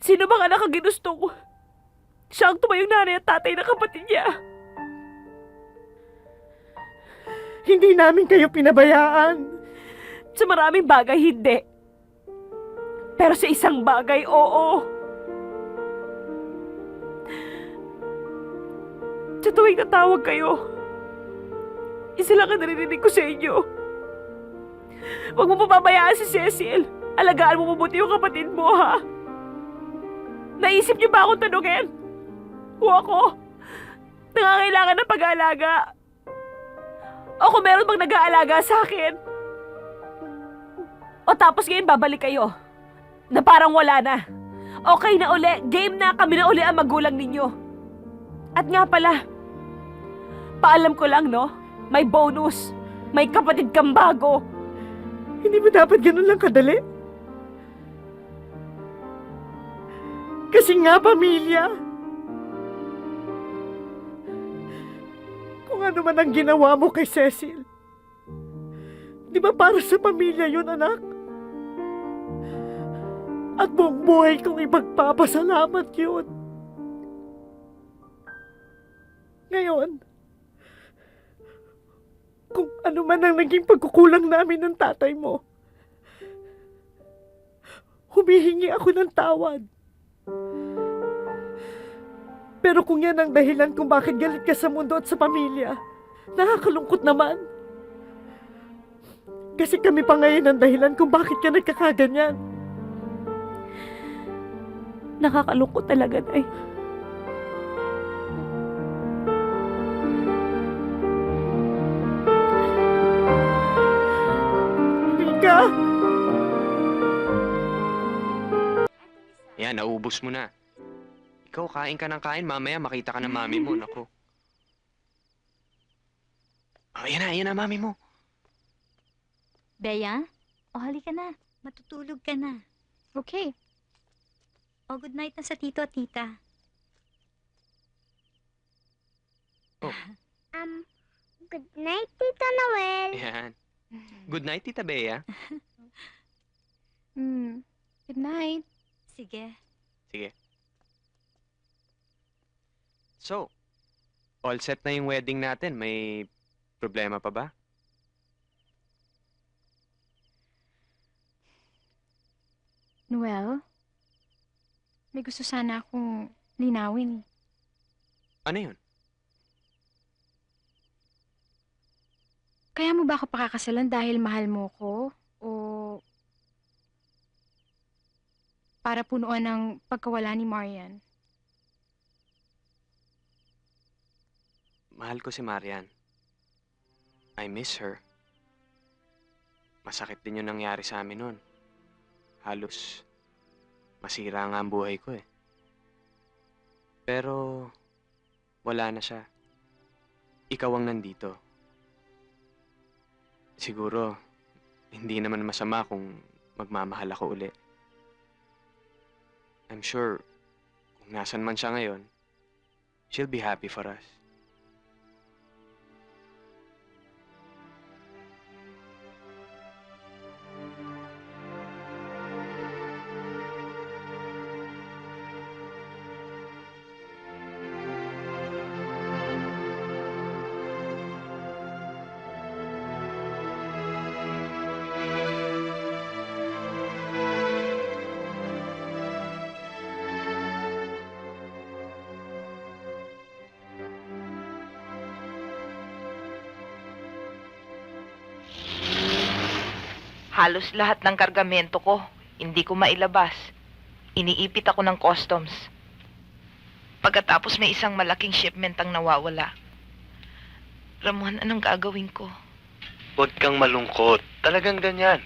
Sino bang anak ang ginusto ko? Siya ang tumayong nanay at tatay ng kapatid niya. Hindi namin kayo pinabayaan. Sa maraming bagay, hindi. Pero sa isang bagay, oo. Sa tuwing natawag kayo, isa lang ang naririnig ko sa inyo. Huwag mo pababayaan si Cecil. Alagaan mo mabuti yung kapatid mo, ha? Naisip niyo ba akong tanungin? O ako? Nangangailangan ng pag-aalaga. O kung meron bang nag-aalaga sa akin? O tapos ngayon babalik kayo. Na parang wala na. Okay na uli, game na kami na uli ang magulang ninyo. At nga pala, paalam ko lang no, may bonus. May kapatid kang bago. Hindi mo dapat ganun lang kadali? Kasi nga, pamilya. Kung ano man ang ginawa mo kay Cecil. Di ba para sa pamilya yun, anak? At buong buhay kong ipagpapasalamat yun. Ngayon, kung ano man ang naging pagkukulang namin ng tatay mo, humihingi ako ng tawad. Pero kung yan ang dahilan kung bakit galit ka sa mundo at sa pamilya, nakakalungkot naman. Kasi kami pa ngayon ang dahilan kung bakit ka nagkakaganyan. Nakakalungkot talaga, Nay. Rika! Yan, naubos mo na. Ikaw, kain ka ng kain. Mamaya makita ka ng mami mo. Nako. Oh, yan na, yan na, mami mo. Bea? O, halika na. Matutulog ka na. Okay. O, good night na sa tito at tita. Um, good night, Tita Noel. Yan. Good night, Tita Bea. Hmm. Good night. Sige. Sige. So, all set na yung wedding natin. May problema pa ba? Noel? May gusto sana akong linawin. Ano yun? Kaya mo ba ako pakakasalan dahil mahal mo ko? O para punuan ng pagkawala ni Marian? Mahal ko si Marian. I miss her. Masakit din yung nangyari sa amin noon. Halos masira nga ang buhay ko eh. Pero wala na siya. Ikaw ang nandito. Siguro, hindi naman masama kung magmamahal ako uli. I'm sure, kung nasan man siya ngayon, she'll be happy for us. Halos lahat ng kargamento ko, hindi ko mailabas. Iniipit ako ng customs. Pagkatapos may isang malaking shipment ang nawawala. Ramon, anong gagawin ko? Huwag kang malungkot. Talagang ganyan.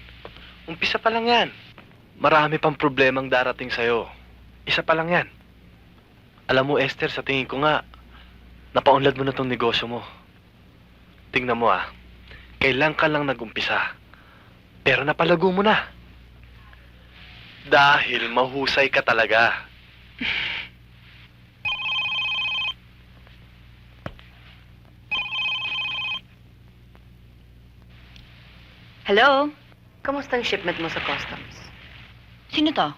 Umpisa pa lang yan. Marami pang problemang darating sa'yo. Isa pa lang yan. Alam mo, Esther, sa tingin ko nga, napaunlad mo na tong negosyo mo. Tingnan mo ah, kailan ka lang nagumpisa. Pero napalago mo na. Dahil mahusay ka talaga. Hello? Kamusta ang shipment mo sa customs? Sino to?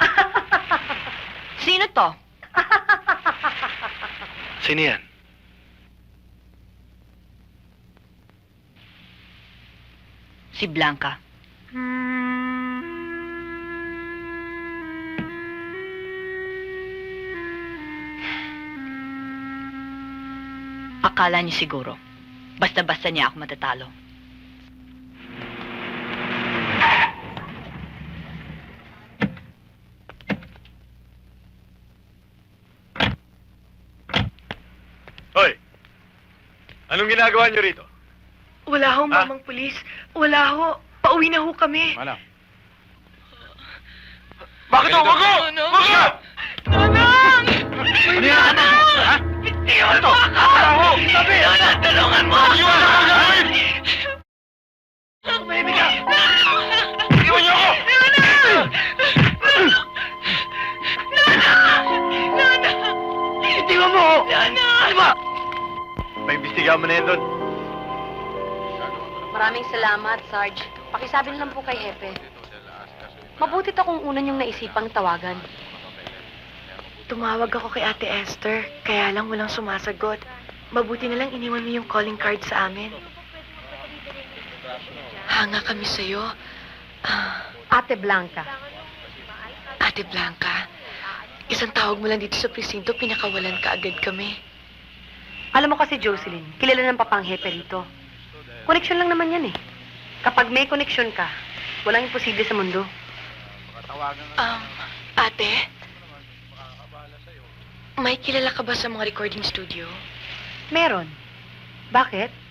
Sino to? Sino yan? Si Blanca. Akala niyo siguro, basta-basta niya ako matatalo. Hoy! Anong ginagawa niyo rito? Wala ho, Ah? mamang pulis. Wala ho. Pauwi na ho kami. Ano? Bakit ako? Wag ko! Wag ka! Nanang! Ano yan? Ha? Iwan mo ako! Sabi! Nanang, tulungan mo ako! Iwan ako gagawin! Tumahimik ka! Iwan niyo ako! Itiwan mo! Nanang! Ano ba? Paimbestigahan mo na yan doon. Maraming salamat, Sarge. Pakisabi na lang po kay Hepe. Mabuti to kung una niyong naisipang tawagan. Tumawag ako kay Ate Esther, kaya lang walang sumasagot. Mabuti na lang iniwan mo yung calling card sa amin. Hanga kami sa'yo. Ah, Ate Blanca. Ate Blanca, isang tawag mo lang dito sa presinto, pinakawalan ka agad kami. Alam mo kasi, Jocelyn, kilala ng papang Hepe rito. Koneksyon lang naman yan eh. Kapag may koneksyon ka, walang imposible sa mundo. Um, ate? May kilala ka ba sa mga recording studio? Meron. Bakit?